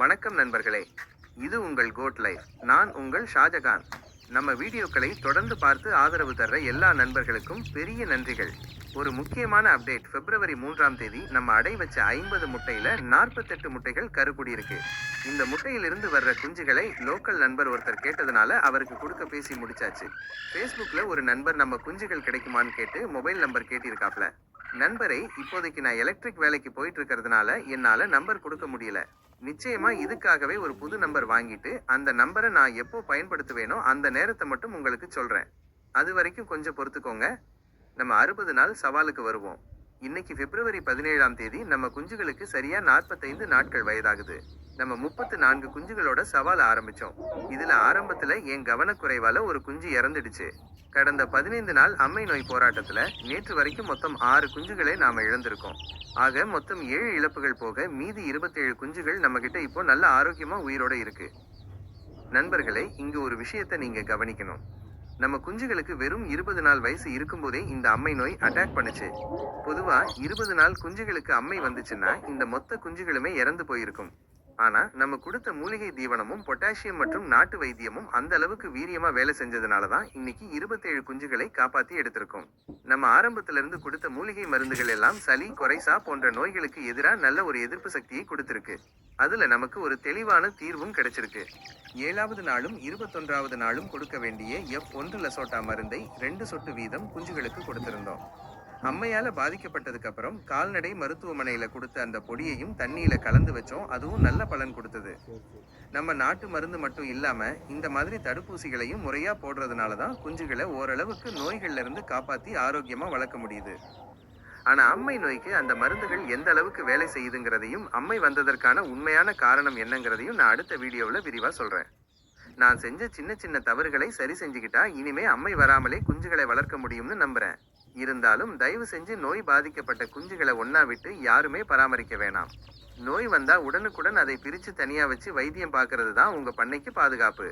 வணக்கம் நண்பர்களே. இது உங்கள் கோட் லைஃப் நான் உங்கள் ஷாஜகான். நம்ம வீடியோக்களை தொடர்ந்து பார்த்து ஆதரவு தர்ற எல்லா நண்பர்களுக்கும் பெரிய நன்றிகள். ஒரு முக்கியமான அப்டேட் பிப்ரவரி மூன்றாம் தேதி நம்ம அடை வச்ச ஐம்பது முட்டையில நாற்பத்தெட்டு முட்டைகள் கருக்குடி இருக்கு. இந்த முட்டையிலிருந்து வர்ற குஞ்சுகளை லோக்கல் நண்பர் ஒருத்தர் கேட்டதுனால அவருக்கு கொடுக்க பேசி முடிச்சாச்சு. ஃபேஸ்புக்ல ஒரு நண்பர் நம்ம குஞ்சுகள் கிடைக்குமான்னு கேட்டு மொபைல் நம்பர் கேட்டிருக்காப்ல. நண்பரை இப்போதைக்கு நான் எலக்ட்ரிக் வேலைக்கு போயிட்டு இருக்கிறதுனால என்னால் நம்பர் கொடுக்க முடியல. நிச்சயமா இதுக்காகவே ஒரு புது நம்பர் வாங்கிட்டு அந்த நம்பரை நான் எப்போ பயன்படுத்துவேனோ அந்த நேரத்தை மட்டும் உங்களுக்கு சொல்றேன். அது வரைக்கும் கொஞ்சம் பொறுத்துக்கோங்க. நம்ம அறுபது நாள் சவாலுக்கு வருவோம். இன்னைக்கு பிப்ரவரி பதினேழாம் தேதி நம்ம குஞ்சுகளுக்கு சரியா நாற்பத்தைந்து நாட்கள் வயதாகுது. நம்ம முப்பத்து நான்கு குஞ்சுகளோட சவால் ஆரம்பிச்சோம். இதுல ஆரம்பத்துல என் கவனக்குறைவால ஒரு குஞ்சு இறந்துடுச்சு. கடந்த பதினைந்து நாள் அம்மை நோய் போராட்டத்துல நேற்று வரைக்கும் மொத்தம் ஆறு குஞ்சுகளை நாம இழந்திருக்கோம். ஆக மொத்தம் ஏழு இழப்புகள் போக மீதி இருபத்தேழு குஞ்சுகள் நம்ம கிட்ட இப்போ நல்ல ஆரோக்கியமா உயிரோட இருக்கு. நண்பர்களே இங்க ஒரு விஷயத்த நீங்க கவனிக்கணும். நம்ம குஞ்சுகளுக்கு வெறும் இருபது நாள் வயசு இருக்கும்போதே இந்த அம்மை நோய் அட்டாக் பண்ணுச்சு. பொதுவா இருபது நாள் குஞ்சுகளுக்கு அம்மை வந்துச்சுன்னா இந்த மொத்த குஞ்சுகளுமே இறந்து போயிருக்கும். ஆனா நம்ம கொடுத்த மூலிகை தீவனமும் பொட்டாசியம் மற்றும் நாட்டு வைத்தியமும் அந்த அளவுக்கு வீரியமா வேலை செஞ்சதுனால தான் இன்னைக்கு இருபத்தேழு குஞ்சுகளை காப்பாத்தி எடுத்திருக்கோம். நம்ம ஆரம்பத்துல இருந்து கொடுத்த மூலிகை மருந்துகள் எல்லாம் சளி குறைசா போன்ற நோய்களுக்கு எதிராக நல்ல ஒரு எதிர்ப்பு சக்தியை கொடுத்திருக்கு. அதுல நமக்கு ஒரு தெளிவான தீர்வும் கிடைச்சிருக்கு. ஏழாவது நாளும் இருபத்தொன்றாவது நாளும் கொடுக்க வேண்டிய எஃப் ஒன்று லசோட்டா மருந்தை ரெண்டு சொட்டு வீதம் குஞ்சுகளுக்கு கொடுத்திருந்தோம். அம்மையால பாதிக்கப்பட்டதுக்கு அப்புறம் கால்நடை மருத்துவமனையில கொடுத்த அந்த பொடியையும் தண்ணியில கலந்து வச்சோம். அதுவும் நல்ல பலன் கொடுத்தது. நம்ம நாட்டு மருந்து மட்டும் இல்லாம இந்த மாதிரி தடுப்பூசிகளையும் முறையா போடுறதுனால தான் குஞ்சுகளை ஓரளவுக்கு நோய்கள்ல இருந்து காப்பாத்தி ஆரோக்கியமா வளர்க்க முடியுது. ஆனா அம்மை நோய்க்கு அந்த மருந்துகள் எந்த அளவுக்கு வேலை செய்யுதுங்கிறதையும் அம்மை வந்ததற்கான உண்மையான காரணம் என்னங்கிறதையும் நான் அடுத்த வீடியோவில் விரிவா சொல்றேன். நான் செஞ்ச சின்ன சின்ன தவறுகளை சரி செஞ்சுக்கிட்டா இனிமே அம்மை வராமலே குஞ்சுகளை வளர்க்க முடியும்னு நம்புறேன். இருந்தாலும் தயவு செஞ்சு நோய் பாதிக்கப்பட்ட குஞ்சுகளை ஒன்னா விட்டு யாருமே பராமரிக்க வேணாம். நோய் வந்தா உடனுக்குடன் அதை பிரிச்சு தனியா வச்சு வைத்தியம் பார்க்கறது தான் உங்க பண்ணைக்கு பாதுகாப்பு.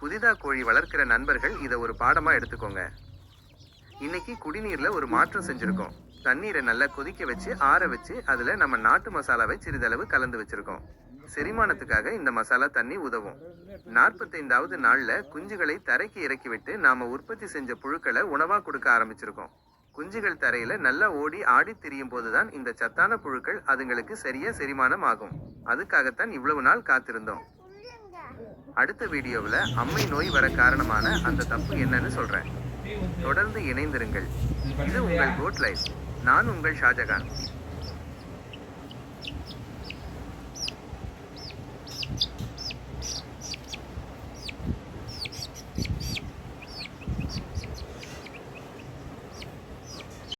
புதிதா கோழி வளர்க்கிற நண்பர்கள் இதை ஒரு பாடமா எடுத்துக்கோங்க. இன்னைக்கு குடிநீர்ல ஒரு மாற்றம் செஞ்சிருக்கோம். தண்ணீரை நல்லா கொதிக்க வச்சு ஆற வச்சு அதுல நம்ம நாட்டு மசாலாவை சிறிதளவு கலந்து வச்சிருக்கோம். செரிமானத்துக்காக இந்த மசாலா தண்ணி உதவும். நாற்பத்தைந்தாவது நாளில் குஞ்சுகளை தரைக்கு இறக்கிவிட்டு நாம் உற்பத்தி செஞ்ச புழுக்களை உணவாக கொடுக்க ஆரம்பிச்சிருக்கோம். குஞ்சுகள் தரையில் நல்லா ஓடி ஆடி திரியும் போதுதான் இந்த சத்தான புழுக்கள் அதுங்களுக்கு சரியா செரிமானம் ஆகும் அதுக்காகத்தான் இவ்வளவு நாள் காத்திருந்தோம். அடுத்த வீடியோவில் அம்மை நோய் வர காரணமான அந்த தப்பு என்னன்னு சொல்கிறேன் தொடர்ந்து இணைந்திருங்கள். இது உங்கள் கோட் லைஃப் நான் உங்கள் ஷாஜகான்.